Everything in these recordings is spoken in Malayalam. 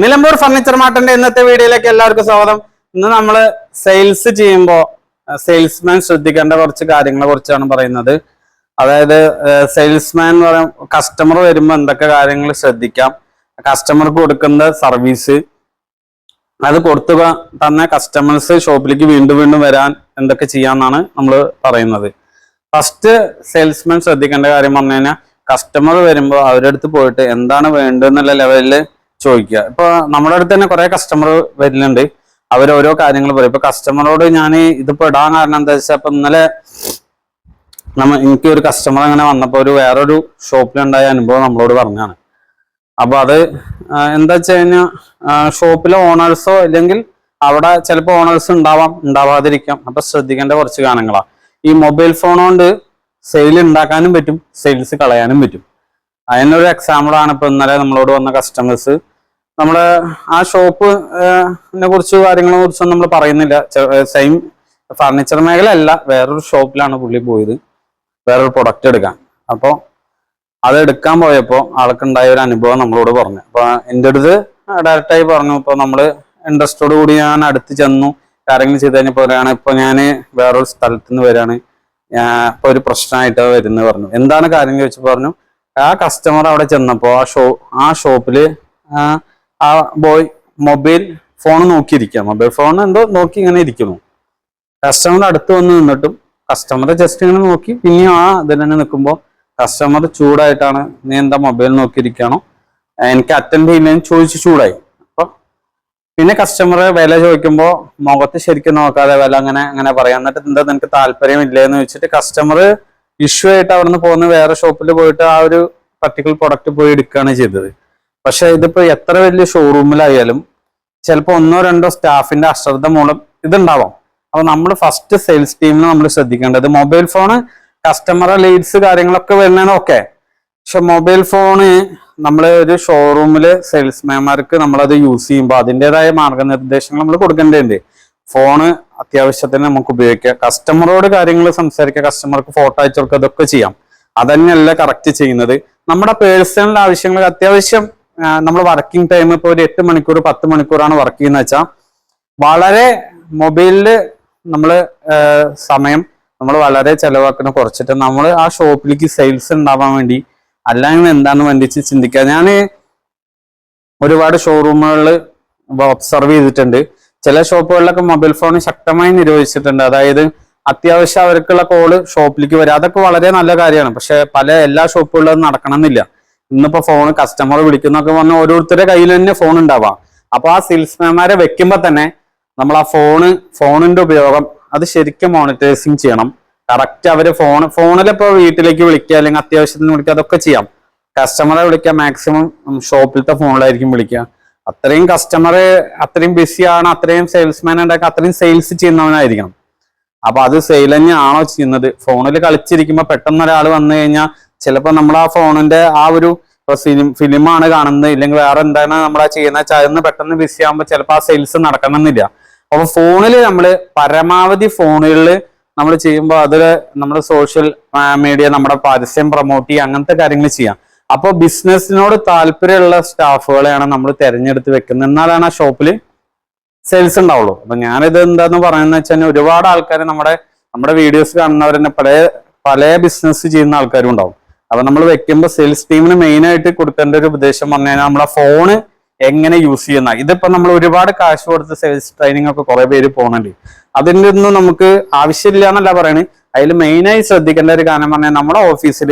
നിലമ്പൂർ ഫർണിച്ചർ മാർട്ടിന്റെ ഇന്നത്തെ വീഡിയോയിലേക്ക് എല്ലാവർക്കും സ്വാഗതം. ഇന്ന് നമ്മൾ സെയിൽസ് ചെയ്യുമ്പോൾ സെയിൽസ്മാൻ ശ്രദ്ധിക്കേണ്ട കുറച്ച് കാര്യങ്ങളെ കുറിച്ചാണ് പറയുന്നത്. അതായത് സെയിൽസ്മാൻ എന്ന് പറയാൻ കസ്റ്റമർ വരുമ്പോൾ എന്തൊക്കെ കാര്യങ്ങൾ ശ്രദ്ധിക്കാം. കസ്റ്റമർക്ക് കൊടുക്കുന്ന സർവീസ് അത് കൊടുത്തു തന്നെ കസ്റ്റമേഴ്സ് ഷോപ്പിലേക്ക് വീണ്ടും വീണ്ടും വരാൻ എന്തൊക്കെ ചെയ്യാന്നാണ് നമ്മൾ പറയുന്നത്. ഫസ്റ്റ് സെയിൽസ്മാൻ ശ്രദ്ധിക്കേണ്ട കാര്യം പറഞ്ഞു കസ്റ്റമർ വരുമ്പോൾ അവരുടെ അടുത്ത് പോയിട്ട് എന്താണ് വേണ്ടതെന്നുള്ള ലെവലിൽ ചോദിക്കുക. ഇപ്പൊ നമ്മുടെ അടുത്ത് തന്നെ കുറെ കസ്റ്റമർ വരുന്നുണ്ട്. അവർ ഓരോ കാര്യങ്ങൾ പറയും. ഇപ്പൊ കസ്റ്റമറോട് ഞാൻ ഇതിപ്പോ ഇടാൻ കാരണം എന്താ വെച്ചാൽ ഇപ്പൊ ഇന്നലെ നമ്മ എനിക്ക് ഒരു കസ്റ്റമർ അങ്ങനെ വന്നപ്പോൾ ഒരു വേറൊരു ഷോപ്പിലുണ്ടായ അനുഭവം നമ്മളോട് പറഞ്ഞാണ് അപ്പൊ അത് എന്താ വെച്ച് കഴിഞ്ഞാൽ ഷോപ്പിലെ ഓണേഴ്സോ അല്ലെങ്കിൽ അവിടെ ചിലപ്പോൾ ഓണേഴ്സ് ഉണ്ടാവാം ഉണ്ടാവാതിരിക്കാം. അപ്പൊ ശ്രദ്ധിക്കേണ്ട കുറച്ച് കാര്യങ്ങളാ ഈ മൊബൈൽ ഫോൺ കൊണ്ട് സെയിൽ ഉണ്ടാക്കാനും പറ്റും സെയിൽസ് കളയാനും പറ്റും. അതിനൊരു എക്സാമ്പിൾ ആണ് ഇപ്പൊ ഇന്നലെ നമ്മളോട് വന്ന കസ്റ്റമേഴ്സ് നമ്മൾ ആ ഷോപ്പ് കുറിച്ച് കാര്യങ്ങളെ കുറിച്ചൊന്നും നമ്മൾ പറയുന്നില്ല. സെയിം ഫർണിച്ചർ മേഖല അല്ല വേറൊരു ഷോപ്പിലാണ് പുള്ളി പോയത്. വേറൊരു പ്രൊഡക്റ്റ് എടുക്കാൻ. അപ്പോൾ അത് എടുക്കാൻ പോയപ്പോൾ ആൾക്കുണ്ടായ ഒരു അനുഭവം നമ്മളോട് പറഞ്ഞു. അപ്പോൾ എന്റെ അടുത്ത് ഡയറക്റ്റായി പറഞ്ഞു ഇപ്പൊ നമ്മൾ ഇൻട്രസ്റ്റോട് കൂടി ഞാൻ അടുത്ത് ചെന്നു. കാര്യങ്ങൾ ചെയ്ത് കഴിഞ്ഞപ്പോൾ പറയുകയാണ് ഇപ്പൊ ഞാൻ വേറൊരു സ്ഥലത്ത് നിന്ന് വരികയാണ് ഇപ്പോൾ ഇപ്പൊ ഒരു പ്രശ്നമായിട്ട് വരുന്നത് പറഞ്ഞു. എന്താണ് കാര്യം ചോദിച്ചു പറഞ്ഞു ആ കസ്റ്റമർ അവിടെ ചെന്നപ്പോൾ ആ ഷോ ആ ഷോപ്പിൽ ആ ബോയ് മൊബൈൽ ഫോൺ നോക്കിയിരിക്കുക മൊബൈൽ ഫോൺ എന്തോ നോക്കി ഇങ്ങനെ ഇരിക്കുന്നു. കസ്റ്റമർ അടുത്ത് വന്ന് നിന്നിട്ടും കസ്റ്റമർ ജസ്റ്റ് ഇങ്ങനെ നോക്കി. പിന്നെയും ആ ഇതിൽ തന്നെ നിൽക്കുമ്പോൾ കസ്റ്റമർ ചൂടായിട്ടാണ് നീ എന്താ മൊബൈൽ നോക്കിയിരിക്കണോ എനിക്ക് അറ്റൻഡ് ചെയ്യില്ലെന്ന് ചോദിച്ച് ചൂടായി. അപ്പൊ പിന്നെ കസ്റ്റമറെ വില ചോദിക്കുമ്പോൾ മുഖത്ത് ശരിക്കും നോക്കാതെ വില അങ്ങനെ അങ്ങനെ പറയാം. എന്നിട്ട് എന്താ നിനക്ക് താല്പര്യം എന്ന് ചോദിച്ചിട്ട് കസ്റ്റമർ ഇഷ്യൂ ആയിട്ട് അവിടെ നിന്ന് പോകുന്ന വേറെ ഷോപ്പിൽ പോയിട്ട് ആ ഒരു പർട്ടിക്കുലർ പ്രൊഡക്റ്റ് പോയി എടുക്കുകയാണ് ചെയ്തത്. പക്ഷെ ഇതിപ്പോ എത്ര വലിയ ഷോറൂമിലായാലും ചിലപ്പോ ഒന്നോ രണ്ടോ സ്റ്റാഫിന്റെ അശ്രദ്ധ മൂലം ഇതുണ്ടാവാം. അപ്പൊ നമ്മൾ ഫസ്റ്റ് സെയിൽസ് ടീമിന് നമ്മൾ ശ്രദ്ധിക്കേണ്ടത് മൊബൈൽ ഫോണ് കസ്റ്റമറെ ലീഡ്സ് കാര്യങ്ങളൊക്കെ വരുന്നതാണ് ഓക്കെ പക്ഷെ മൊബൈൽ ഫോണ് നമ്മൾ ഒരു ഷോറൂമിൽ സെയിൽസ്മാൻമാർക്ക് നമ്മളത് യൂസ് ചെയ്യുമ്പോൾ അതിന്റെതായ മാർഗനിർദ്ദേശങ്ങൾ നമ്മൾ കൊടുക്കേണ്ടതുണ്ട്. ഫോണ് അത്യാവശ്യത്തിന് നമുക്ക് ഉപയോഗിക്കാം. കസ്റ്റമറോട് കാര്യങ്ങൾ സംസാരിക്കുക കസ്റ്റമർക്ക് ഫോട്ടോ അയച്ചു കൊടുക്കുക അതൊക്കെ ചെയ്യാം. അതന്നെയല്ല കറക്റ്റ് ചെയ്യുന്നത്. നമ്മുടെ പേഴ്സണൽ ആവശ്യങ്ങൾ അത്യാവശ്യം നമ്മൾ വർക്കിംഗ് ടൈം ഇപ്പോൾ ഒരു എട്ട് മണിക്കൂർ പത്ത് മണിക്കൂറാണ് വർക്ക് ചെയ്യുന്നത് വെച്ചാൽ വളരെ മൊബൈലിൽ നമ്മൾ സമയം നമ്മൾ വളരെ ചിലവാക്കുന്ന. കുറച്ചിട്ട് നമ്മൾ ആ ഷോപ്പിലേക്ക് സെയിൽസ് ഉണ്ടാവാൻ വേണ്ടി അല്ലെങ്കിൽ എന്താണെന്ന് വേണ്ടി ചിന്തിക്കുക ഞാൻ ഒരുപാട് ഷോറൂമുകളിൽ ഒബ്സർവ് ചെയ്തിട്ടുണ്ട്. ചില ഷോപ്പുകളിലൊക്കെ മൊബൈൽ ഫോൺ ശക്തമായി നിരോധിച്ചിട്ടുണ്ട്. അതായത് അത്യാവശ്യം അവർക്കുള്ള കോൾ ഷോപ്പിലേക്ക് വരിക അതൊക്കെ വളരെ നല്ല കാര്യമാണ്. പക്ഷെ പല എല്ലാ ഷോപ്പുകളിലും നടക്കണമെന്നില്ല. ഇന്നിപ്പോ ഫോൺ കസ്റ്റമർ വിളിക്കുന്നൊക്കെ പറഞ്ഞ ഓരോരുത്തരുടെ കയ്യിൽ തന്നെ ഫോൺ ഉണ്ടാവാം. അപ്പൊ ആ സെയിൽസ്മാൻമാരെ വെക്കുമ്പോ തന്നെ നമ്മൾ ആ ഫോണ് ഫോണിന്റെ ഉപയോഗം അത് ശരിക്കും മോണിറ്റൈസിങ് ചെയ്യണം. കറക്റ്റ് അവർ ഫോൺ ഫോണിൽ ഇപ്പോൾ വീട്ടിലേക്ക് വിളിക്കുക അല്ലെങ്കിൽ അത്യാവശ്യത്തിന് വിളിക്കുക അതൊക്കെ ചെയ്യാം. കസ്റ്റമറെ വിളിക്കുക മാക്സിമം ഷോപ്പിലത്തെ ഫോണിലായിരിക്കും വിളിക്കുക. അത്രയും കസ്റ്റമർ അത്രയും ബിസിയാണ് അത്രയും സെയിൽസ്മാൻ ഉണ്ടാക്കുക അത്രയും സെയിൽസ് ചെയ്യുന്നവനായിരിക്കണം. അപ്പൊ അത് സെയിൽ തന്നെയാണോ ചെയ്യുന്നത്? ഫോണിൽ കളിച്ചിരിക്കുമ്പോൾ പെട്ടെന്ന് ഒരാൾ വന്നു കഴിഞ്ഞാൽ ചിലപ്പോൾ നമ്മൾ ആ ഫോണിന്റെ ആ ഒരു ഫിലിം ആണ് കാണുന്നത്. ഇല്ലെങ്കിൽ വേറെ എന്താണ് നമ്മൾ ആ ചെയ്യുന്ന ചായന്ന് പെട്ടെന്ന് ബിസി ആകുമ്പോൾ ചിലപ്പോൾ ആ സെയിൽസ് നടക്കണമെന്നില്ല. അപ്പൊ ഫോണിൽ നമ്മൾ പരമാവധി ഫോണുകളിൽ നമ്മൾ ചെയ്യുമ്പോൾ അതിൽ നമ്മൾ സോഷ്യൽ മീഡിയ നമ്മുടെ പരസ്യം പ്രൊമോട്ട് ചെയ്യുക അങ്ങനത്തെ കാര്യങ്ങൾ ചെയ്യാം. അപ്പോൾ ബിസിനസ്സിനോട് താല്പര്യമുള്ള സ്റ്റാഫുകളെയാണ് നമ്മൾ തിരഞ്ഞെടുത്ത് വെക്കുന്നത്. എന്നാലാണ് ആ ഷോപ്പിൽ സെയിൽസ് ഉണ്ടാവുള്ളൂ. അപ്പൊ ഞാനിത് എന്താന്ന് പറയുന്നത് വെച്ചാൽ ഒരുപാട് ആൾക്കാർ നമ്മുടെ നമ്മുടെ വീഡിയോസ് കാണുന്നവർ തന്നെ പല പല ബിസിനസ് ചെയ്യുന്ന ആൾക്കാരും ഉണ്ടാവും. അപ്പൊ നമ്മൾ വെക്കുമ്പോൾ സെയിൽസ് ടീമിന് മെയിൻ ആയിട്ട് കൊടുക്കേണ്ട ഒരു ഉപദേശം പറഞ്ഞു കഴിഞ്ഞാൽ നമ്മളെ ഫോണ് എങ്ങനെ യൂസ് ചെയ്യുന്ന. ഇതിപ്പോ നമ്മൾ ഒരുപാട് കാശ് കൊടുത്ത് സെയിൽസ് ട്രെയിനിങ് ഒക്കെ കുറെ പേര് പോകുന്നുണ്ട് അതിന്റെ ഒന്നും നമുക്ക് ആവശ്യമില്ല എന്നല്ല പറയണ്. അതിൽ മെയിനായി ശ്രദ്ധിക്കേണ്ട ഒരു കാര്യം പറഞ്ഞാൽ നമ്മുടെ ഓഫീസിൽ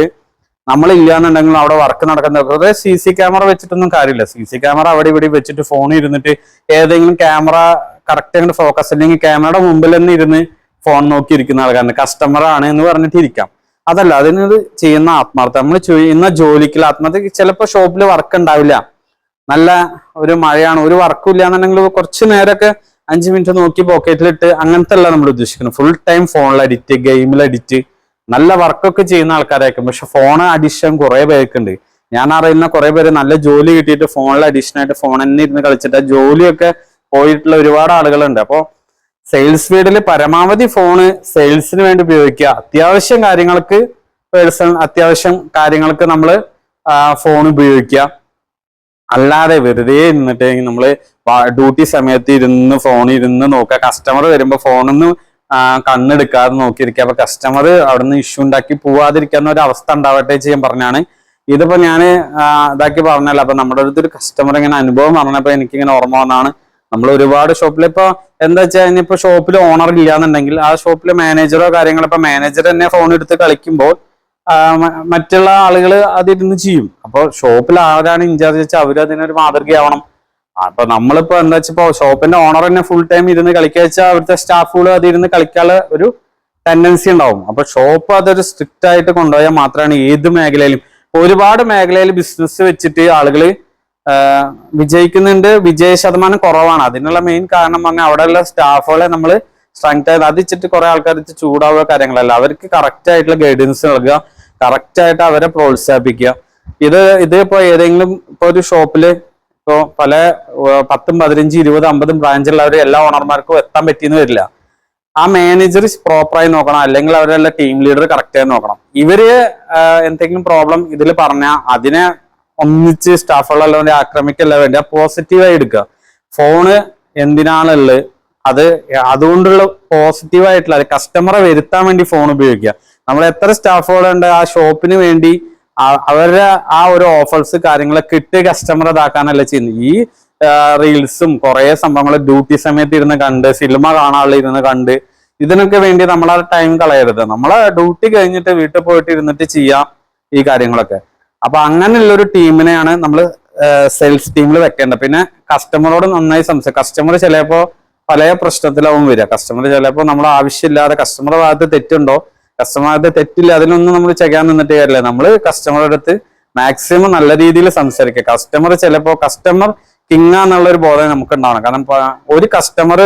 നമ്മളില്ല എന്നുണ്ടെങ്കിൽ അവിടെ വർക്ക് നടക്കുന്ന വെറുതെ സി സി ക്യാമറ വെച്ചിട്ടൊന്നും കാര്യമില്ല. സി സി ക്യാമറ അവിടെ ഇവിടെ വെച്ചിട്ട് ഫോൺ ഇരുന്നിട്ട് ഏതെങ്കിലും ക്യാമറ കറക്റ്റ് അങ്ങോട്ട് ഫോക്കസ് അല്ലെങ്കിൽ ക്യാമറയുടെ മുമ്പിൽ തന്നെ ഇരുന്ന് ഫോൺ നോക്കി ഇരിക്കുന്ന ആൾക്കാരുണ്ട്. കസ്റ്റമർ ആണ് എന്ന് പറഞ്ഞിട്ട് ഇരിക്കാം. അതല്ല അതിനത് ചെയ്യുന്ന ആത്മാർത്ഥം നമ്മൾ ചെയ്യുന്ന ജോലിക്കില്ല ആത്മാർത്ഥ ചിലപ്പോൾ ഷോപ്പിൽ വർക്ക് ഉണ്ടാവില്ല. നല്ല ഒരു മഴയാണ്. ഒരു വർക്കും ഇല്ല എന്നുണ്ടെങ്കിൽ കുറച്ച് നേരമൊക്കെ അഞ്ച് മിനിറ്റ് നോക്കി പോക്കറ്റിലിട്ട് അങ്ങനത്തെ അല്ല നമ്മൾ ഉദ്ദേശിക്കുന്നത്. ഫുൾ ടൈം ഫോണിൽ അഡിറ്റ് ഗെയിമിൽ അഡിറ്റ് നല്ല വർക്കൊക്കെ ചെയ്യുന്ന ആൾക്കാരായിരിക്കും പക്ഷെ ഫോൺ അഡിഷൻ കുറെ പേർക്കുണ്ട് ഞാൻ അറിയുന്ന കുറെ പേര് നല്ല ജോലി കിട്ടിയിട്ട് ഫോണിൽ അഡിഷൻ ആയിട്ട് ഫോൺ തന്നെ ഇരുന്ന് കളിച്ചിട്ട് ജോലിയൊക്കെ പോയിട്ടുള്ള ഒരുപാട് ആളുകളുണ്ട്. അപ്പോൾ സെയിൽസ് ഫീൽഡിൽ പരമാവധി ഫോണ് സെയിൽസിന് വേണ്ടി ഉപയോഗിക്കുക. അത്യാവശ്യം കാര്യങ്ങൾക്ക് പേഴ്സണൽ അത്യാവശ്യം കാര്യങ്ങൾക്ക് നമ്മൾ ഫോൺ ഉപയോഗിക്കുക. അല്ലാതെ വെറുതെ ഇരുന്നിട്ട് നമ്മൾ ഡ്യൂട്ടി സമയത്ത് ഇരുന്ന് ഫോൺ ഇരുന്ന് നോക്കുക. കസ്റ്റമർ വരുമ്പോൾ ഫോണൊന്ന് കണ്ണെടുക്കാതെ നോക്കിയിരിക്കുക. അപ്പൊ കസ്റ്റമർ അവിടുന്ന് ഇഷ്യൂ ഉണ്ടാക്കി പോവാതിരിക്കുന്ന ഒരു അവസ്ഥ ഉണ്ടാവട്ടെ ചെയ്യാൻ പറഞ്ഞാണ്. ഇതിപ്പോ ഞാൻ ഇതാക്കി പറഞ്ഞല്ലോ. അപ്പൊ നമ്മുടെ അടുത്തൊരു കസ്റ്റമർ ഇങ്ങനെ അനുഭവം പറഞ്ഞപ്പോ എനിക്കിങ്ങനെ ഓർമ്മ വന്നാണ്. നമ്മൾ ഒരുപാട് ഷോപ്പിൽ ഇപ്പൊ എന്താ വെച്ചാൽ ഇനിയിപ്പോ ഷോപ്പിൽ ഓണർ ഇല്ലാന്നുണ്ടെങ്കിൽ ആ ഷോപ്പിലെ മാനേജറോ കാര്യങ്ങളോ ഇപ്പൊ മാനേജർ തന്നെ ഫോൺ എടുത്ത് കളിക്കുമ്പോൾ മറ്റുള്ള ആളുകൾ അതിരുന്ന് ചെയ്യും. അപ്പോൾ ഷോപ്പിൽ ആരാണ് ഇൻചാർജ് വെച്ചാൽ അവർ അതിനൊരു മാതൃകയാവണം. അപ്പൊ നമ്മളിപ്പോ എന്താ വെച്ചപ്പോ ഷോപ്പിന്റെ ഓണർ തന്നെ ഫുൾ ടൈം ഇരുന്ന് കളിക്കുക വെച്ചാൽ അവിടുത്തെ സ്റ്റാഫുകൾ അതിരുന്ന് കളിക്കാനുള്ള ഒരു ടെൻഡൻസി ഉണ്ടാവും. അപ്പൊ ഷോപ്പ് അതൊരു സ്ട്രിക്റ്റ് ആയിട്ട് കൊണ്ടുപോയാൽ മാത്രമാണ് ഏത് മേഖലയിലും ഒരുപാട് മേഖലയിൽ ബിസിനസ് വെച്ചിട്ട് ആളുകൾ ആഹ് വിജയിക്കുന്നുണ്ട്. വിജയ ശതമാനം കുറവാണ്. അതിനുള്ള മെയിൻ കാരണം പറഞ്ഞാൽ അവിടെയുള്ള സ്റ്റാഫുകളെ നമ്മൾ സ്ട്രെങ്ത് ആയത് അത് ഇച്ചിട്ട് കുറെ ആൾക്കാർ ചൂടാവുക കാര്യങ്ങളല്ല. അവർക്ക് കറക്റ്റ് ആയിട്ടുള്ള ഗൈഡൻസ് നൽകുക കറക്റ്റ് ആയിട്ട് അവരെ പ്രോത്സാഹിപ്പിക്കുക. ഇത് ഇത് ഇപ്പൊ ഏതെങ്കിലും ഇപ്പൊ ഒരു ഷോപ്പിൽ ഇപ്പോൾ പല പത്തും പതിനഞ്ച് ഇരുപത് അമ്പതും ബ്രാഞ്ചുള്ളവർ എല്ലാ ഓണർമാർക്കും എത്താൻ പറ്റിയെന്ന് വരില്ല. ആ മാനേജർ പ്രോപ്പറായി നോക്കണം. അല്ലെങ്കിൽ അവരുടെ ടീം ലീഡർ കറക്റ്റ് ആയി നോക്കണം. ഇവർ എന്തെങ്കിലും പ്രോബ്ലം ഇതിൽ പറഞ്ഞാൽ അതിനെ ഒന്നിച്ച് സ്റ്റാഫുകളെല്ലാം ആക്രമിക്കല്ല വേണ്ടി? ആ പോസിറ്റീവായി എടുക്കുക. ഫോണ് എന്തിനാണുള്ളത്? അത് അതുകൊണ്ടുള്ള പോസിറ്റീവായിട്ടുള്ള കസ്റ്റമറെ വരുത്താൻ വേണ്ടി ഫോൺ ഉപയോഗിക്കുക. നമ്മൾ എത്ര സ്റ്റാഫുകളുണ്ട് ആ ഷോപ്പിന് വേണ്ടി അവരുടെ ആ ഒരു ഓഫേഴ്സ് കാര്യങ്ങളൊക്കെ ഇട്ട് കസ്റ്റമർ ഇതാക്കാനല്ല ചെയ്യുന്നത്. ഈ റീൽസും കുറേ സംഭവങ്ങൾ ഡ്യൂട്ടി സമയത്ത് ഇരുന്ന് കണ്ട് സിനിമ കാണാനുള്ള ഇരുന്ന് കണ്ട് ഇതിനൊക്കെ വേണ്ടി നമ്മൾ ആ ടൈം കളയരുത്. നമ്മളെ ഡ്യൂട്ടി കഴിഞ്ഞിട്ട് വീട്ടിൽ പോയിട്ട് ഇരുന്നിട്ട് ചെയ്യാം ഈ കാര്യങ്ങളൊക്കെ. അപ്പൊ അങ്ങനെയുള്ള ഒരു ടീമിനെയാണ് നമ്മൾ സെയിൽസ് ടീമിൽ വെക്കേണ്ടത്. പിന്നെ കസ്റ്റമറോട് നന്നായി സംസാരിക്കും കസ്റ്റമർ ചിലപ്പോ പല പ്രശ്നത്തിലാവും വരിക. കസ്റ്റമർ ചിലപ്പോ നമ്മൾ ആവശ്യമില്ലാതെ കസ്റ്റമറുടെ ഭാഗത്ത് തെറ്റുണ്ടോ? കസ്റ്റമർ ഭാഗത്ത് തെറ്റില്ല അതിനൊന്നും നമ്മൾ ചെയ്യാൻ നിന്നിട്ട് കാര്യമില്ല. നമ്മൾ കസ്റ്റമറുടെ അടുത്ത് മാക്സിമം നല്ല രീതിയിൽ സംസാരിക്കുക. കസ്റ്റമർ ചിലപ്പോ കസ്റ്റമർ കിങ് എന്നുള്ള ഒരു ബോധം നമുക്ക് ഉണ്ടാവണം കാരണം ഒരു കസ്റ്റമർ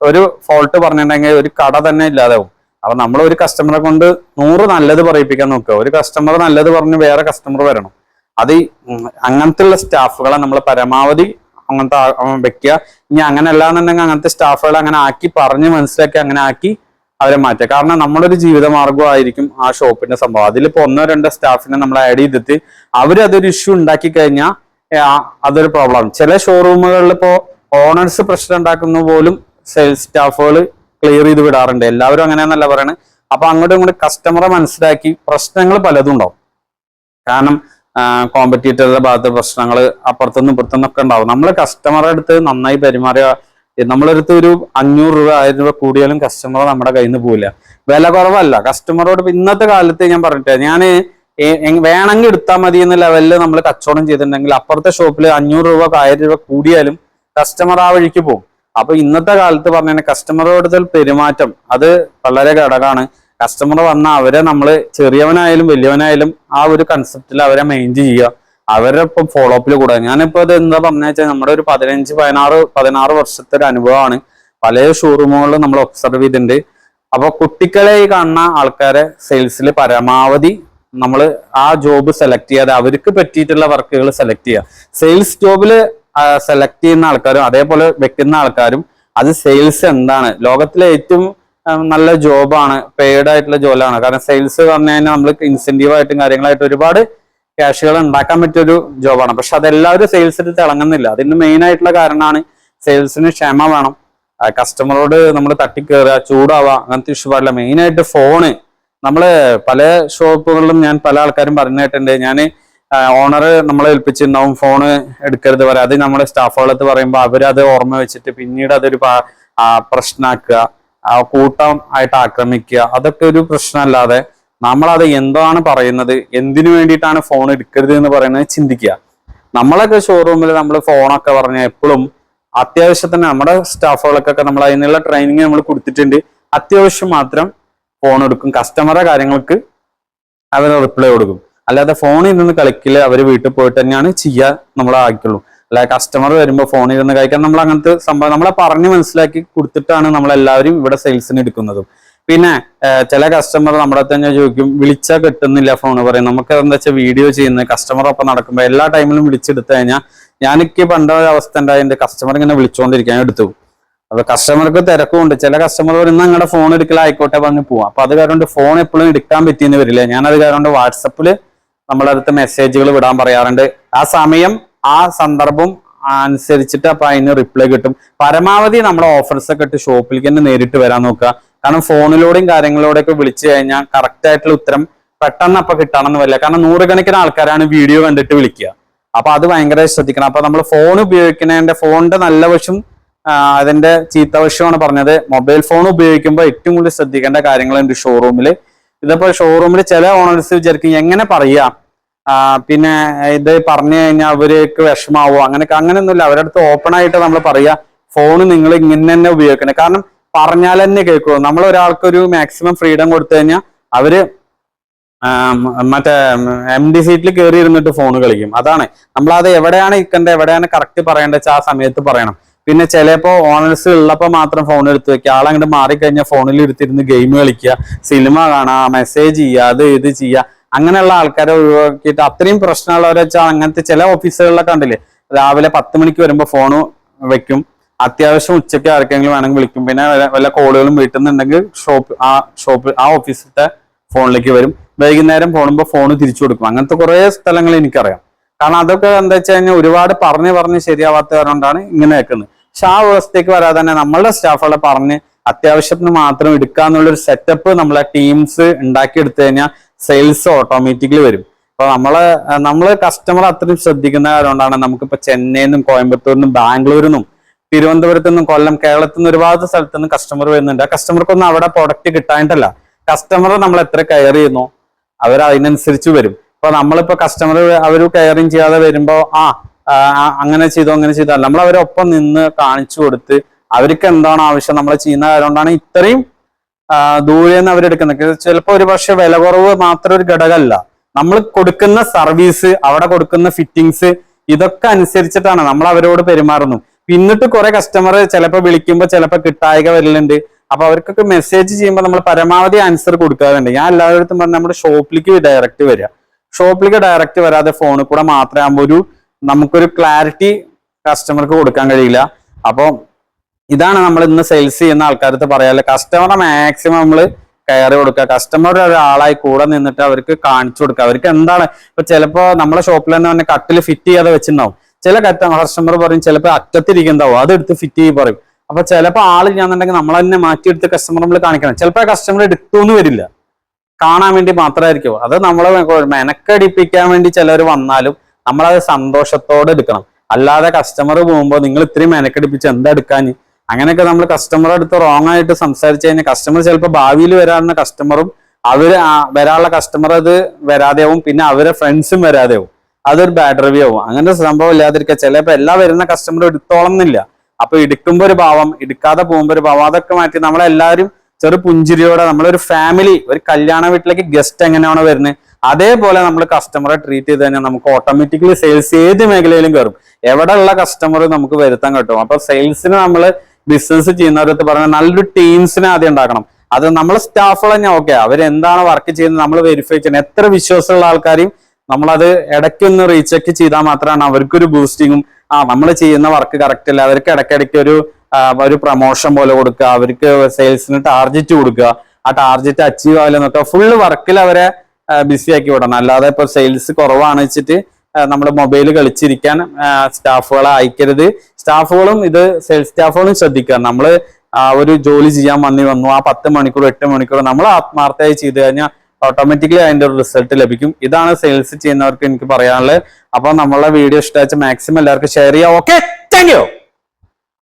ഒരു ഫോൾട്ട് പറഞ്ഞിട്ടുണ്ടെങ്കിൽ ഒരു കട തന്നെ ഇല്ലാതാവും. അപ്പൊ നമ്മൾ ഒരു കസ്റ്റമറെ കൊണ്ട് നൂറ് നല്ലത് പറയിപ്പിക്കാൻ നോക്കുക. ഒരു കസ്റ്റമർ നല്ലത് പറഞ്ഞ് വേറെ കസ്റ്റമർ വരണം. അത് അങ്ങനത്തെ ഉള്ള സ്റ്റാഫുകളെ നമ്മൾ പരമാവധി അങ്ങനത്തെ വെക്കുക. ഇനി അങ്ങനെ അല്ലാന്നുണ്ടെങ്കിൽ അങ്ങനത്തെ സ്റ്റാഫുകളെ അങ്ങനെ ആക്കി പറഞ്ഞ് മനസ്സിലാക്കി അങ്ങനെ ആക്കി അവരെ മാറ്റുക. കാരണം നമ്മളൊരു ജീവിത മാർഗമായിരിക്കും ആ ഷോപ്പിന്റെ സംഭവം. അതിലിപ്പോ ഒന്നോ രണ്ടോ സ്റ്റാഫിനെ നമ്മൾ ആഡ് ചെയ്തിട്ട് അവരതൊരു ഇഷ്യൂ ഉണ്ടാക്കി കഴിഞ്ഞാൽ അതൊരു പ്രോബ്ലം ചില ഷോറൂമുകളിൽ ഇപ്പോ ഓണേഴ്സ് പ്രശ്നം ഉണ്ടാക്കുന്ന പോലും സെയിൽസ് സ്റ്റാഫുകൾ ക്ലിയർ ചെയ്ത് വിടാറുണ്ട്. എല്ലാവരും അങ്ങനെയെന്നല്ല പറയണത് അപ്പൊ അങ്ങോട്ടും ഇങ്ങോട്ട് കസ്റ്റമറെ മനസ്സിലാക്കി പ്രശ്നങ്ങൾ പലതും ഉണ്ടാവും. കാരണം കോമ്പറ്റീറ്ററുടെ ഭാഗത്ത് പ്രശ്നങ്ങൾ അപ്പുറത്തുനിന്നും ഇപ്പുറത്തുനിന്നൊക്കെ ഉണ്ടാവും. നമ്മൾ കസ്റ്റമറെ അടുത്ത് നന്നായി പെരുമാറിയ നമ്മളടുത്ത് ഒരു അഞ്ഞൂറ് രൂപ ആയിരം രൂപ കൂടിയാലും കസ്റ്റമർ നമ്മുടെ കയ്യിൽ നിന്ന് പോവില്ല. വില കുറവല്ല. കസ്റ്റമറോട് ഇന്നത്തെ കാലത്ത് ഞാൻ പറഞ്ഞിട്ട് ഞാൻ വേണമെങ്കിൽ എടുത്താൽ മതി എന്ന ലെവലിൽ നമ്മൾ കച്ചവടം ചെയ്തിട്ടുണ്ടെങ്കിൽ അപ്പുറത്തെ ഷോപ്പിൽ അഞ്ഞൂറ് രൂപ ആയിരം രൂപ കൂടിയാലും കസ്റ്റമർ ആ വഴിക്ക് പോകും. അപ്പൊ ഇന്നത്തെ കാലത്ത് പറഞ്ഞ കസ്റ്റമറോട് പെരുമാറ്റം അത് വളരെ ഘടകമാണ്. കസ്റ്റമർ വന്ന അവരെ നമ്മൾ ചെറിയവനായാലും വലിയവനായാലും ആ ഒരു കൺസെപ്റ്റിൽ അവരെ മെയിന്റെയിൻ ചെയ്യുക. അവരെ ഇപ്പം ഫോളോ അപ്പിൽ കൂടുക ഞാനിപ്പോ ഇത് എന്താ പറഞ്ഞാൽ വെച്ചാൽ നമ്മുടെ ഒരു പതിനഞ്ച് പതിനാറ് പതിനാറ് വർഷത്തെ ഒരു അനുഭവമാണ്. പല ഷോറൂമുകളിലും നമ്മൾ ഒബ്സർവ് ചെയ്തിട്ടുണ്ട്. അപ്പൊ കുട്ടികളെ കാണുന്ന ആൾക്കാരെ സെയിൽസിൽ പരമാവധി നമ്മൾ ആ ജോബ് സെലക്ട് ചെയ്യാതെ അവർക്ക് പറ്റിയിട്ടുള്ള വർക്കുകൾ സെലക്ട് ചെയ്യുക. സെയിൽസ് ജോബിൽ സെലക്ട് ചെയ്യുന്ന ആൾക്കാരും അതേപോലെ വെക്കുന്ന ആൾക്കാരും അത് സെയിൽസ് എന്താണ്? ലോകത്തിലെ ഏറ്റവും നല്ല ജോബാണ് പെയ്ഡ് ആയിട്ടുള്ള ജോലിയാണ്. കാരണം സെയിൽസ് പറഞ്ഞു കഴിഞ്ഞാൽ നമ്മൾ ഇൻസെന്റീവ് ആയിട്ടും കാര്യങ്ങളായിട്ട് ഒരുപാട് ക്യാഷുകൾ ഉണ്ടാക്കാൻ പറ്റിയൊരു ജോബാണ് പക്ഷെ അതെല്ലാവരും സെയിൽസിൽ തിളങ്ങുന്നില്ല അതിന് മെയിൻ ആയിട്ടുള്ള കാരണമാണ് സെയിൽസിന് ക്ഷമ വേണം. കസ്റ്റമറോട് നമ്മൾ തട്ടിക്കേറുക ചൂടാവുക അങ്ങനത്തെ ഇഷ്യൂ പാടില്ല. മെയിൻ ആയിട്ട് ഫോണ് നമ്മൾ പല ഷോപ്പുകളിലും ഞാൻ പല ആൾക്കാരും പറഞ്ഞിട്ടുണ്ട് ഞാൻ ഓണർ നമ്മളെ ഏൽപ്പിച്ചിട്ടുണ്ടാവും ഫോണ് എടുക്കരുത് പറയാം. അത് നമ്മുടെ സ്റ്റാഫുകളത്ത് പറയുമ്പോൾ അവരത് ഓർമ്മ വെച്ചിട്ട് പിന്നീട് അതൊരു പ്രശ്നമാക്കുക കൂട്ടം ആയിട്ട് ആക്രമിക്കുക. അതൊക്കെ ഒരു പ്രശ്നമല്ലാതെ നമ്മളത് എന്താണ് പറയുന്നത്? എന്തിനു വേണ്ടിയിട്ടാണ് ഫോൺ എടുക്കരുത് എന്ന് പറയുന്നത് ചിന്തിക്കുക. നമ്മളൊക്കെ ഷോറൂമിൽ നമ്മൾ ഫോണൊക്കെ പറഞ്ഞ എപ്പോഴും അത്യാവശ്യത്തിന് നമ്മുടെ സ്റ്റാഫുകൾക്കൊക്കെ നമ്മൾ അതിനുള്ള ട്രെയിനിങ് നമ്മൾ കൊടുത്തിട്ടുണ്ട്. അത്യാവശ്യം മാത്രം ഫോൺ എടുക്കും. കസ്റ്റമറെ കാര്യങ്ങൾക്ക് അവർ റിപ്ലൈ കൊടുക്കും. അല്ലാതെ ഫോണിൽ നിന്ന് കളിക്കില്ല അവർ വീട്ടിൽ പോയിട്ട് തന്നെയാണ് ചെയ്യാൻ നമ്മൾ ആക്കിയുള്ളൂ അല്ലാതെ കസ്റ്റമർ വരുമ്പോൾ ഫോണിൽ നിന്ന് കഴിക്കാൻ നമ്മൾ അങ്ങനത്തെ സംഭവം നമ്മളെ പറഞ്ഞ് മനസ്സിലാക്കി കൊടുത്തിട്ടാണ് നമ്മളെല്ലാവരും ഇവിടെ സെയിൽസിന് എടുക്കുന്നതും. പിന്നെ ചില കസ്റ്റമർ നമ്മുടെ തന്നെ ചോദിക്കും വിളിച്ചാൽ കിട്ടുന്നില്ല ഫോൺ പറയും. നമുക്ക് എന്താ വെച്ചാൽ വീഡിയോ ചെയ്യുന്നത് കസ്റ്റമർ ഒപ്പം നടക്കുമ്പോൾ എല്ലാ ടൈമിലും വിളിച്ചെടുത്തു കഴിഞ്ഞാൽ ഞാനൊക്കെ പണ്ട അവസ്ഥ എന്റെ കസ്റ്റമർ ഇങ്ങനെ വിളിച്ചുകൊണ്ടിരിക്കാൻ എടുത്തു. അപ്പൊ കസ്റ്റമർക്ക് തിരക്കുമുണ്ട് ചില കസ്റ്റമർ പറയുന്ന നിങ്ങളുടെ ഫോൺ എടുക്കലായിക്കോട്ടെ പറഞ്ഞ് പോവാം. അപ്പൊ അത് കാരണം ഫോൺ എപ്പോഴും എടുക്കാൻ പറ്റിയെന്ന് വരില്ല. ഞാനത് കാരണം വാട്സപ്പിൽ നമ്മളെ അടുത്ത് മെസ്സേജുകൾ വിടാൻ പറയാറുണ്ട്. ആ സമയം ആ സന്ദർഭം അനുസരിച്ചിട്ട് അപ്പൊ അതിന് റിപ്ലൈ കിട്ടും. പരമാവധി നമ്മൾ ഓഫേഴ്സ് ഒക്കെ ഇട്ട് ഷോപ്പിലേക്ക് തന്നെ നേരിട്ട് വരാൻ നോക്കുക. കാരണം ഫോണിലൂടെയും കാര്യങ്ങളിലൂടെ ഒക്കെ വിളിച്ചു കഴിഞ്ഞാൽ കറക്റ്റ് ആയിട്ടുള്ള ഉത്തരം പെട്ടെന്ന് അപ്പൊ കിട്ടണമെന്ന് വരില്ല. കാരണം നൂറുകണക്കിന് ആൾക്കാരാണ് വീഡിയോ കണ്ടിട്ട് വിളിക്കുക. അപ്പൊ അത് ഭയങ്കര ശ്രദ്ധിക്കണം. അപ്പൊ നമ്മൾ ഫോൺ ഉപയോഗിക്കുന്നതിന്റെ ഫോണിന്റെ നല്ല വശം അതിന്റെ ചീത്ത വശമാണ് പറഞ്ഞത്. മൊബൈൽ ഫോൺ ഉപയോഗിക്കുമ്പോൾ ഏറ്റവും കൂടുതൽ ശ്രദ്ധിക്കേണ്ട കാര്യങ്ങളുണ്ട് ഷോറൂമിൽ ഇതിപ്പോ ഷോറൂമിൽ ചില ഓണേഴ്സ് വിചാരിക്കും എങ്ങനെ പറയാ? പിന്നെ ഇത് പറഞ്ഞു കഴിഞ്ഞാൽ അവർക്ക് വിഷമാവോ? അങ്ങനെയൊക്കെ അങ്ങനെയൊന്നുമില്ല. അവരുടെ അടുത്ത് ഓപ്പൺ ആയിട്ട് നമ്മൾ പറയാ ഫോൺ നിങ്ങൾ ഇങ്ങനെ തന്നെ ഉപയോഗിക്കണം. കാരണം പറഞ്ഞാൽ തന്നെ കേൾക്കുള്ളൂ നമ്മൾ ഒരാൾക്ക് ഒരു മാക്സിമം ഫ്രീഡം കൊടുത്തു കഴിഞ്ഞാൽ അവർ മറ്റേ എം ഡി സീറ്റിൽ കയറി ഇരുന്നിട്ട് ഫോൺ കളിക്കും. അതാണ്. നമ്മളത് എവിടെയാണ് ഇരിക്കേണ്ടത്? എവിടെയാണ് കറക്റ്റ് പറയേണ്ടത്? ആ സമയത്ത് പറയണം. പിന്നെ ചിലപ്പോ ഓണേഴ്സ് ഉള്ളപ്പോ മാത്രം ഫോൺ എടുത്ത് വെക്കുക. ആളങ്ങോട്ട് മാറിക്കഴിഞ്ഞാൽ ഫോണിൽ എടുത്തിരുന്ന് ഗെയിം കളിക്കുക സിനിമ കാണുക മെസ്സേജ് ചെയ്യുക അത് ഇത് ചെയ്യുക. അങ്ങനെയുള്ള ആൾക്കാരെ ഒഴിവാക്കിയിട്ട് അത്രയും പ്രശ്നമുള്ളവരെ വെച്ചാൽ അങ്ങനത്തെ ചില ഓഫീസുകളിലൊക്കെ കണ്ടില്ലേ? രാവിലെ പത്ത് മണിക്ക് വരുമ്പോൾ ഫോൺ വെക്കും. അത്യാവശ്യം ഉച്ചയ്ക്ക് ആർക്കെങ്കിലും വേണമെങ്കിൽ വിളിക്കും. പിന്നെ വല്ല- കോളുകളും വീട്ടിൽ നിന്നുണ്ടെങ്കിൽ ഷോപ്പ് ആ ഷോപ്പ് ആ ഓഫീസിലത്തെ ഫോണിലേക്ക് വരും. വൈകുന്നേരം പോകുമ്പോൾ ഫോൺ തിരിച്ചു കൊടുക്കും. അങ്ങനത്തെ കുറേ സ്ഥലങ്ങൾ എനിക്കറിയാം. കാരണം അതൊക്കെ എന്താ വെച്ച് കഴിഞ്ഞാൽ ഒരുപാട് പറഞ്ഞ് പറഞ്ഞ് ശരിയാവാത്ത കാരണമാണ് ഇങ്ങനെ വെക്കുന്നത് പക്ഷെ ആ അവസ്ഥയ്ക്ക് വരാതെ തന്നെ നമ്മളുടെ സ്റ്റാഫുകളെ പറഞ്ഞ് അത്യാവശ്യത്തിന് മാത്രം എടുക്കുക എന്നുള്ളൊരു സെറ്റപ്പ് നമ്മളെ ടീംസ് ഉണ്ടാക്കിയെടുത്തു കഴിഞ്ഞാൽ സെയിൽസ് ഓട്ടോമാറ്റിക്കലി വരും. അപ്പൊ നമ്മൾ നമ്മൾ കസ്റ്റമർ അത്രയും ശ്രദ്ധിക്കുന്ന നമുക്ക് നമുക്കിപ്പോ ചെന്നൈയിൽ നിന്നും കോയമ്പത്തൂരിൽ നിന്നും തിരുവനന്തപുരത്ത് നിന്നും കൊല്ലം കേരളത്തിൽ നിന്ന് ഒരുപാട് സ്ഥലത്ത് നിന്ന് കസ്റ്റമർ വരുന്നുണ്ട്. ആ കസ്റ്റമർക്കൊന്നും അവിടെ പ്രൊഡക്റ്റ് കിട്ടാനിട്ടല്ല കസ്റ്റമർ നമ്മൾ എത്ര കെയർ ചെയ്യുന്നു അവർ അതിനനുസരിച്ച് വരും. ഇപ്പൊ നമ്മളിപ്പോ കസ്റ്റമർ അവർ കെയറിങ് ചെയ്യാതെ വരുമ്പോ ആ ആ, ആ, അങ്ങനെ ചെയ്തോ അങ്ങനെ ചെയ്തോ. നമ്മൾ അവരെ ഒപ്പം നിന്ന് കാണിച്ചു കൊടുത്ത് അവർക്ക് എന്താണ് ആവശ്യം? നമ്മൾ ചെയ്യുന്ന കാര്യം കൊണ്ടാണ് ഇത്രയും ദൂരെന്ന് അവരെടുക്കുന്നത്. ചിലപ്പോൾ ഒരു പക്ഷെ വില കുറവ് മാത്രം ഒരു ഘടകമല്ല. നമ്മൾ കൊടുക്കുന്ന സർവീസ് അവിടെ കൊടുക്കുന്ന ഫിറ്റിങ്സ് ഇതൊക്കെ അനുസരിച്ചിട്ടാണ് നമ്മൾ അവരോട് പെരുമാറുന്നു പിന്നിട്ട് കുറെ കസ്റ്റമർ ചിലപ്പോൾ വിളിക്കുമ്പോൾ ചിലപ്പോൾ കിട്ടായിക വരലുണ്ട്. അപ്പൊ അവർക്കൊക്കെ മെസ്സേജ് ചെയ്യുമ്പോൾ നമ്മൾ പരമാവധി ആൻസർ കൊടുക്കാറുണ്ട്. ഞാൻ എല്ലാവരുടെ പറഞ്ഞ നമ്മുടെ ഷോപ്പിലേക്ക് ഡയറക്റ്റ് വരിക ഷോപ്പിലേക്ക് ഡയറക്റ്റ് വരാതെ ഫോണിൽ കൂടെ മാത്രമേ ആകുമ്പോൾ ഒരു നമുക്കൊരു ക്ലാരിറ്റി കസ്റ്റമർക്ക് കൊടുക്കാൻ കഴിയില്ല. അപ്പോൾ ഇതാണ് നമ്മൾ ഇന്ന് സെയിൽസ് ചെയ്യുന്ന ആൾക്കാരത്ത് പറയാല്ലേ കസ്റ്റമറെ മാക്സിമം നമ്മൾ കയറി കൊടുക്കുക. കസ്റ്റമർ ഒരാളായി കൂടെ നിന്നിട്ട് അവർക്ക് കാണിച്ചു കൊടുക്കുക. അവർക്ക് എന്താണ്? ഇപ്പൊ ചിലപ്പോ നമ്മളെ ഷോപ്പിൽ തന്നെ തന്നെ കട്ടിൽ ഫിറ്റ് ചെയ്യാതെ വെച്ചിട്ടുണ്ടാവും. ചില കസ്റ്റമർ പറയും ചിലപ്പോൾ അറ്റത്തിരിക്കുന്നുണ്ടാവും. അതെടുത്ത് ഫിറ്റ് ചെയ്ത് പറയും. അപ്പൊ ചിലപ്പോൾ ആളില്ലാന്നുണ്ടെങ്കിൽ നമ്മൾ തന്നെ മാറ്റിയെടുത്ത് കസ്റ്റമർ നമ്മൾ കാണിക്കണം. ചിലപ്പോൾ കസ്റ്റമർ എടുത്തൊന്നും വരില്ല. കാണാൻ വേണ്ടി മാത്രമായിരിക്കും. അത് നമ്മളെ മെനക്കടിപ്പിക്കാൻ വേണ്ടി ചിലർ വന്നാലും നമ്മളത് സന്തോഷത്തോടെ എടുക്കണം. അല്ലാതെ കസ്റ്റമർ പോകുമ്പോൾ നിങ്ങൾ ഇത്രയും മെനക്കെടുപ്പിച്ച് എന്താ എടുക്കാൻ അങ്ങനെയൊക്കെ നമ്മൾ കസ്റ്റമറെ അടുത്ത് റോങ് ആയിട്ട് സംസാരിച്ചു കഴിഞ്ഞാൽ കസ്റ്റമർ ചിലപ്പോൾ ഭാവിയിൽ വരാവുന്ന കസ്റ്റമറും അവർ വരാനുള്ള കസ്റ്റമർ അത് വരാതെയാവും. പിന്നെ അവരെ ഫ്രണ്ട്സും വരാതെയാവും. അതൊരു ബാഡ് റിവ്യൂ ആവും. അങ്ങനെ സംഭവം ഇല്ലാതിരിക്കുക ചിലപ്പോൾ എല്ലാ വരുന്ന കസ്റ്റമർ എടുത്തോളം എന്നില്ല. അപ്പൊ എടുക്കുമ്പോൾ ഒരു ഭാവം എടുക്കാതെ പോകുമ്പോൾ ഒരു ഭാവം അതൊക്കെ മാറ്റി നമ്മളെല്ലാവരും ചെറു പുഞ്ചിരിയോടെ നമ്മളൊരു ഫാമിലി ഒരു കല്യാണ വീട്ടിലേക്ക് ഗസ്റ്റ് എങ്ങനെയാണോ വരുന്നത് അതേപോലെ നമ്മൾ കസ്റ്റമറെ ട്രീറ്റ് ചെയ്ത് കഴിഞ്ഞാൽ നമുക്ക് ഓട്ടോമാറ്റിക്കലി സെയിൽസ് ഏത് മേഖലയിലും കയറും എവിടെ ഉള്ള കസ്റ്റമർ നമുക്ക് വരുത്താൻ കിട്ടും. അപ്പൊ സെയിൽസിന് നമ്മൾ ബിസിനസ് ചെയ്യുന്നവരത്ത് പറഞ്ഞ നല്ലൊരു ടീംസിനെ ആദ്യം ഉണ്ടാക്കണം. അത് നമ്മൾ സ്റ്റാഫുകൾ തന്നെ ഓക്കെ അവരെന്താണ് വർക്ക് ചെയ്യുന്നത് നമ്മൾ വെരിഫൈ ചെയ്യണം. എത്ര വിശ്വാസമുള്ള ആൾക്കാരെയും നമ്മളത് ഇടയ്ക്കൊന്ന് റീചെക്ക് ചെയ്താൽ മാത്രമാണ് അവർക്കൊരു ബൂസ്റ്റിങ്ങും ആ നമ്മൾ ചെയ്യുന്ന വർക്ക് കറക്റ്റ് അല്ല. അവർക്ക് ഇടയ്ക്കിടയ്ക്ക് ഒരു ഒരു പ്രൊമോഷൻ പോലെ കൊടുക്കുക. അവർക്ക് സെയിൽസിന് ടാർജറ്റ് കൊടുക്കുക. ആ ടാർജറ്റ് അച്ചീവ് ആവില്ലെന്നൊക്കെ ഫുള്ള് വർക്കിൽ അവരെ ബിസി ആക്കി വിടണം. അല്ലാതെ ഇപ്പൊ സെയിൽസ് കുറവാണ് വെച്ചിട്ട് നമ്മുടെ മൊബൈൽ കളിച്ചിരിക്കാൻ സ്റ്റാഫുകളെ അയക്കരുത്. സ്റ്റാഫുകളും ഇത് സെയിൽസ് സ്റ്റാഫുകളും ശ്രദ്ധിക്കുക. നമ്മൾ ഒരു ജോലി ചെയ്യാൻ വന്നി വന്നു ആ പത്ത് മണിക്കൂർ എട്ട് മണിക്കൂർ നമ്മൾ ആത്മാർത്ഥമായി ചെയ്തു കഴിഞ്ഞാൽ ഓട്ടോമാറ്റിക്കലി അതിന്റെ ഒരു റിസൾട്ട് ലഭിക്കും. ഇതാണ് സെയിൽസ് ചെയ്യുന്നവർക്ക് എനിക്ക് പറയാനുള്ളത്. അപ്പൊ നമ്മളെ വീഡിയോ ഇഷ്ടമാച്ച മാക്സിമം എല്ലാവർക്കും ഷെയർ ചെയ്യാം ഓക്കെ താങ്ക്